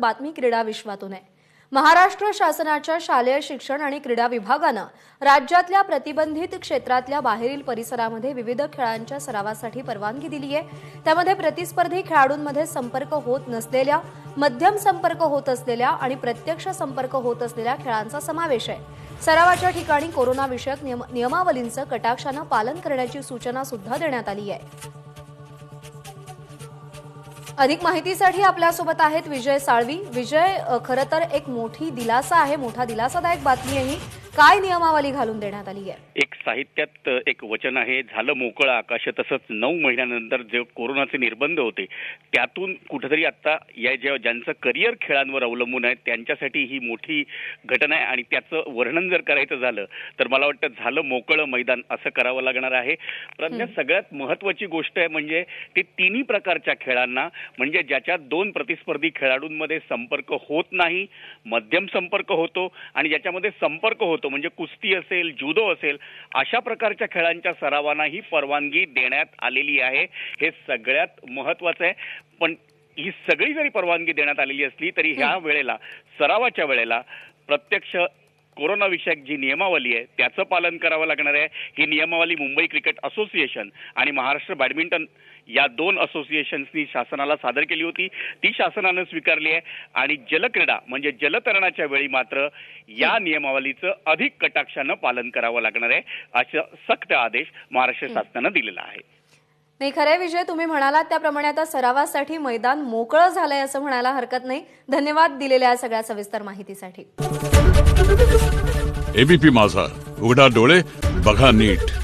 बातमी क्रीडा विश्वातून आहे. महाराष्ट्र शासनाच्या शालेय शिक्षण आणि क्रीडा विभागानं राज्यातल्या प्रतिबंधित क्षेत्रातल्या बाहेरील परिसरामध्ये विविध खेळांच्या सरावासाठी परवानगी दिली आहे. त्यामध्ये प्रतिस्पर्धी खेळाडूंमध्ये संपर्क होत नसलेल्या मध्यम संपर्क होत असलेल्या आणि प्रत्यक्ष संपर्क होत असलेल्या खेळांचा समावेश आहे. सरावाच्या ठिकाणी कोरोनाविषयक नियमावलींचं कटाक्षानं पालन करण्याची सूचना सुद्धा देण्यात आली आहे. अधिक माहितीसाठी आपल्यासोबत आहेत विजय साळवी. विजय खरं तर एक मोठी दिलासा आहे मोठा दिलासादायक बातमी आहे ही. काय नियमावली घालून देण्यात आली आहे? एक साहित्यात एक वचन आहे झालं मोकळं आकाश तसंच नऊ महिन्यानंतर जे कोरोनाचे निर्बंध होते त्यातून कुठेतरी आता या ज्या ज्यांचं करिअर खेळांवर अवलंबून आहे त्यांच्यासाठी ही मोठी घटना आहे आणि त्याचं वर्णन जर करायचं झालं तर मला वाटतं झालं मोकळं मैदान असं करावं लागणार आहे. प्रज्ञा सगळ्यात महत्वाची गोष्ट आहे म्हणजे ते तिन्ही प्रकारच्या खेळांना म्हणजे ज्याच्यात दोन प्रतिस्पर्धी खेळाडूंमध्ये संपर्क होत नाही मध्यम संपर्क होतो आणि ज्याच्यामध्ये संपर्क होतो म्हणजे कुस्ती असेल जुदो असेल अशा प्रकारच्या खेळांच्या सरावांना ही परवानगी देण्यात आलेली आहे. हे सगळ्यात महत्वाचं आहे. पण ही सगळी जरी परवानगी देण्यात आलेली असली तरी ह्या वेळेला सरावाच्या वेळेला प्रत्यक्ष कोरोनाविषयक जी नियमावली आहे त्याचं पालन करावं लागणार आहे. ही नियमावली मुंबई क्रिकेट असोसिएशन आणि महाराष्ट्र बॅडमिंटन या दोन असोसिएशन्सनी शासनाला सादर केली होती. ती शासनानं स्वीकारली आहे आणि जलक्रीडा म्हणजे जलतरणाच्या वेळी मात्र या नियमावलीचं अधिक कटाक्षानं पालन करावं लागणार आहे असं सक्त आदेश महाराष्ट्र शासनानं दिलेला आहे. नाही खरे विजय तुम्ही म्हणालात त्याप्रमाणे आता सरावासाठी मैदान मोकळं झालंय असं म्हणायला हरकत नाही. धन्यवाद दिलेल्या या सगळ्या सविस्तर माहितीसाठी. एबीपी माझा. उघडा डोळे बघा नीट.